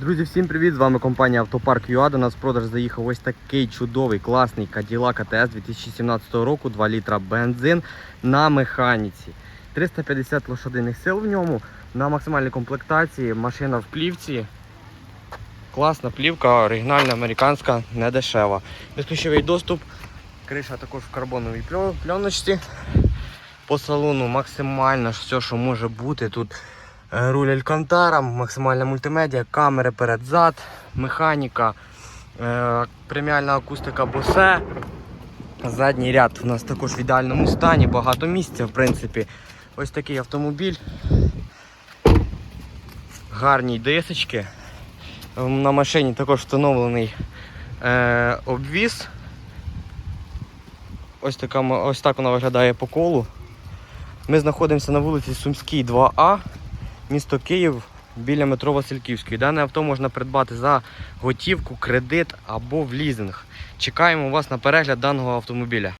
Друзі, всім привіт! З вами компанія Автопарк ЮА. До нас в продаж заїхав ось такий чудовий, класний Cadillac ATS 2017 року, 2 літра бензин на механіці. 350 лошадиних сил в ньому на максимальній комплектації. Машина в плівці. Класна плівка, оригінальна, американська, не дешева. Безключовий доступ. Криша також в карбоновій пльо- пленочці. По салону максимально все, що може бути. Тут Руль Алькантара, максимальна мультимедіа, камери перед-зад, механіка, е, преміальна акустика Bose. Задній ряд у нас також в ідеальному стані, багато місця, в принципі. Ось такий автомобіль. Гарні дисочки. Е, На машині також встановлений е, обвіз. Ось, така, ось так вона виглядає по колу. Ми знаходимося на вулиці Сумській 2А місто Київ біля метро Васильківської. Дане авто можна придбати за готівку, кредит або в лізинг. Чекаємо вас на перегляд даного автомобіля.